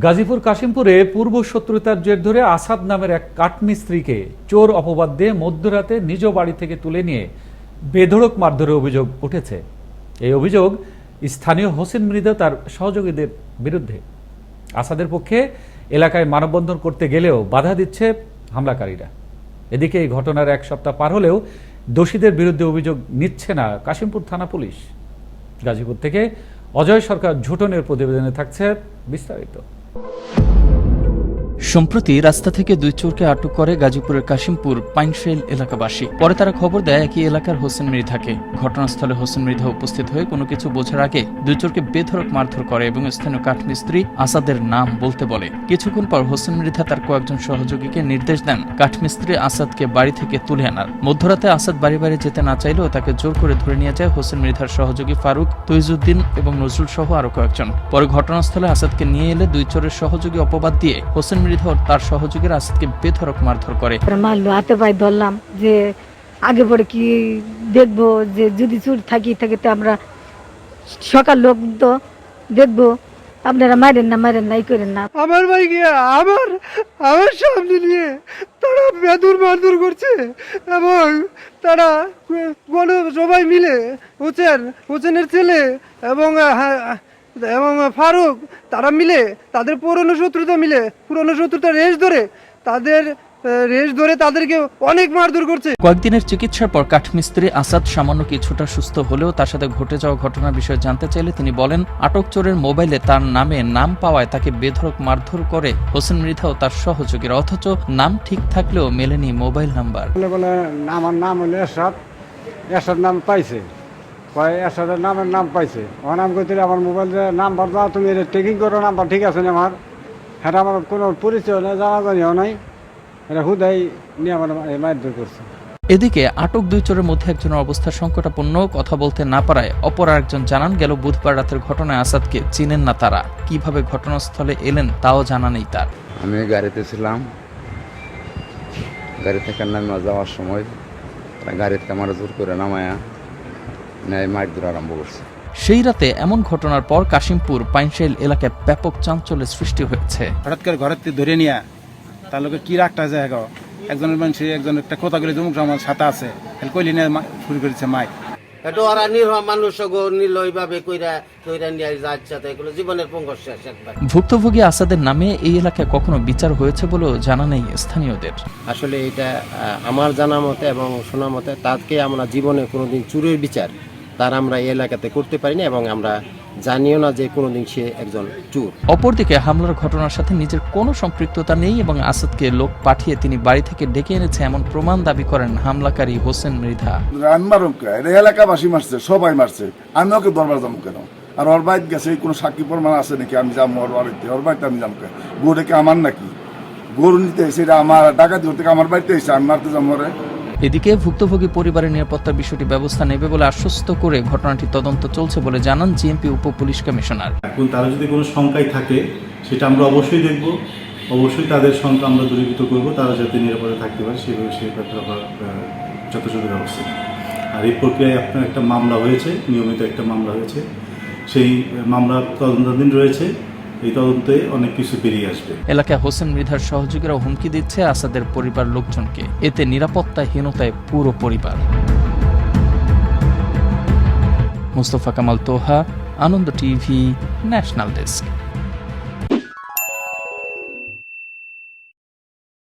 গাজীপুর কাশিমপুরে পূর্ব শত্রুতার জের ধরে আসাদ নামের এক কাঠমিস্ত্রিকে চোর অপবাদ দিয়ে মধ্যরাতে নিজ বাড়ি থেকে তুলে নিয়ে বেধড়ক মারধরের অভিযোগ উঠেছে। এই অভিযোগ স্থানীয় হোসেন মৃধা তার সহযোগীদের বিরুদ্ধে। আসাদের পক্ষে এলাকায় মানববন্ধন করতে গেলেও বাধা দিচ্ছে হামলাকারীরা। এদিকে এই ঘটনার এক সপ্তাহ পার হলেও দোষীদের বিরুদ্ধে অভিযোগ নিচ্ছে না কাশিমপুর থানা পুলিশ। গাজীপুর থেকে অজয় সরকার ঝুটনের প্রতিবেদনে থাকছে বিস্তারিত। Thank you. সম্প্রতি রাস্তা থেকে দুই চোরকে আটক করে গাজীপুরের কাশিমপুর পাইনশেল এলাকাবাসী। পরে তারা খবর দেয় একই এলাকার হোসেন মৃধাকে। ঘটনাস্থলে হোসেন মৃধা উপস্থিত হয়ে কোনো কিছু বোঝার আগে দুই চোরকে বেধরক মারধর করে এবং স্থানীয় কাঠমিস্ত্রি আসাদের নাম বলতে বলে। কিছুক্ষণ পর হোসেন মৃধা তার কয়েকজন সহযোগীকে নির্দেশ দেন কাঠমিস্ত্রি আসাদকে বাড়ি থেকে তুলে আনার। মধ্যরাতে আসাদ বাড়ি বাড়ি যেতে না চাইলেও তাকে জোর করে ধরে নিয়ে যায় হোসেন মৃধার সহযোগী ফারুক, তৈজুদ্দিন এবং নজরুল সহ আরও কয়েকজন। পরে ঘটনাস্থলে আসাদকে নিয়ে এলে দুই চোরের সহযোগী অপবাদ দিয়ে হোসেন মৃধা ও তার সহযোগীরা আসাদকে বেধরক মারধর করে। মারলো হাতে পায়ে ধরলাম যে আগে পরে কি দেখব যে যদি চুর থাকি থাকে তো আমরা সকাল লোক তো দেখব। আপনারা মারেন না মারেন না এই করেন না। আমার ভাই গিয়ে আমার আমার সামনে নিয়ে তারা বেদুর মারধর করছে এবং তারা কোনো সবাই মিলে হোসেন হোসেনের ছেলে এবং আহ, এবং ফারুক তারা মিলে তাদের পুরনো শত্রুতা মিলে পুরনো শত্রুতা রেস ধরে তাদের রেস ধরে তাদেরকে অনেক মারধর করছে। কয়েকদিনের চিকিৎসার পর কাঠমিস্ত্রি আসাদ সামান্য কিছুটা সুস্থ হলেও তার সাথে ঘটে যাওয়া ঘটনার বিষয়ে জানতে চাইলে তিনি বলেন আটক চোরের মোবাইলে তার নামে নাম পাওয়ায় তাকে বেধড়ক মারধর করে হোসেন মৃধা ও তার সহযোগীরা অথচ নাম ঠিক থাকলেও মেলেনি মোবাইল নাম্বার। আমার নাম হলো এরশাদ। এরশাদ নাম পাইছে। কয় এরশাদের নামের নাম পাইছে। ও নাম করতে আমার মোবাইল নাম্বার দাও তুমি এটা টেকিং করো নাম্বার ঠিক আছে না আমার? হ্যাঁ আমার কোনো পরিচয় নেই জানা জানিও নাই। এটা হুদাই নিয়ে আমার মারধর করছে। এদিকে আটক দুই চোরের মধ্যে একজনের অবস্থা সংকটাপন্ন কথা বলতে না পারায় অপর আরেকজন জানান গেল বুধবার রাতের ঘটনায় আসাদকে চিনেন না তারা। কীভাবে ঘটনাস্থলে এলেন তাও জানা নেই তার। আমি গাড়িতে ছিলাম। গাড়ি থেকে নামা যাওয়ার সময় তারা গাড়িতে আমার জোর করে নামায়া নেয় ধরে আরম্ভ করছে। সেই রাতে এমন ঘটনার পর কাশিমপুর পাইনশাইল এলাকায় ব্যাপক চাঞ্চল্যের সৃষ্টি হয়েছে। হঠাৎ করে ঘরের থেকে ধরে নিয়ে তার লোকে কি রাখটা যায় গো? একজনের মানুষ একজন একটা কথা বলে জমুক আমার সাথে আছে। কইলি নিয়ে শুরু করেছে মাইক এটা ওরা নির্হ মানুষ গো নির্লয়ভাবে কইরা কইরা নিয়ে যাচ্ছে তো। এগুলো জীবনের শেষ একবার। ভুক্তভোগী আসাদের নামে এই এলাকায় কখনো বিচার হয়েছে বলেও জানা নেই স্থানীয়দের। আসলে এটা আমার জানা মতে এবং শোনা মতে তাকে আমরা জীবনে কোনোদিন চুরির বিচার তার আমরা এই এলাকাতে করতে পারিনি এবং আমরা জানিও না যে কোনোদিন সে একজন চুর। অপরদিকে হামলার ঘটনার সাথে নিজের কোনো সম্পৃক্ততা নেই এবং আসাদকে লোক পাঠিয়ে তিনি বাড়ি থেকে ডেকে এনেছে এমন প্রমাণ দাবি করেন হামলাকারী হোসেন মৃধা। এলাকাবাসী মারছে সবাই মারছে। আমি ওকে দরবার যাব কেন? আর ওর বাইত গেছে কোনো সাক্ষী প্রমাণ আছে নাকি? আমি যাব ওর বাড়িতে। ওর বাড়িতে আমি যাব কেন গরু আমার নাকি? গরু নিতে এসে আমার ডাকাতি করতে আমার বাড়িতে এসে আমি মারতে যাব এদিকে ভুক্তভোগী পরিবারের নিরাপত্তার বিষয়টি ব্যবস্থা নেবে বলে আশ্বস্ত করে ঘটনাটি তদন্ত চলছে বলে জানান জিএমপি উপ পুলিশ কমিশনার। এখন তারা যদি কোনো শঙ্কায় থাকে সেটা আমরা অবশ্যই দেখব। অবশ্যই তাদের শঙ্কা আমরা দূরীভূত করব তারা যাতে নিরাপদে থাকতে পারে সেভাবে সে ব্যাপারে আমরা, যথাযথ ব্যবস্থা আর এই প্রক্রিয়ায় আপনার একটা মামলা হয়েছে নিয়মিত একটা মামলা হয়েছে। সেই মামলা তদন্তাধীন রয়েছে। এই তদন্তে অনেক কিছু বেরিয়ে আসবে। এলাকায় হোসেন মৃধার সহযোগীরা হুমকি দিচ্ছে আসাদের পরিবার লোকজনকে। এতে নিরাপত্তাহীনতায় পুরো পরিবার। Mustafa Kamal Toha, Ananda TV, national desk.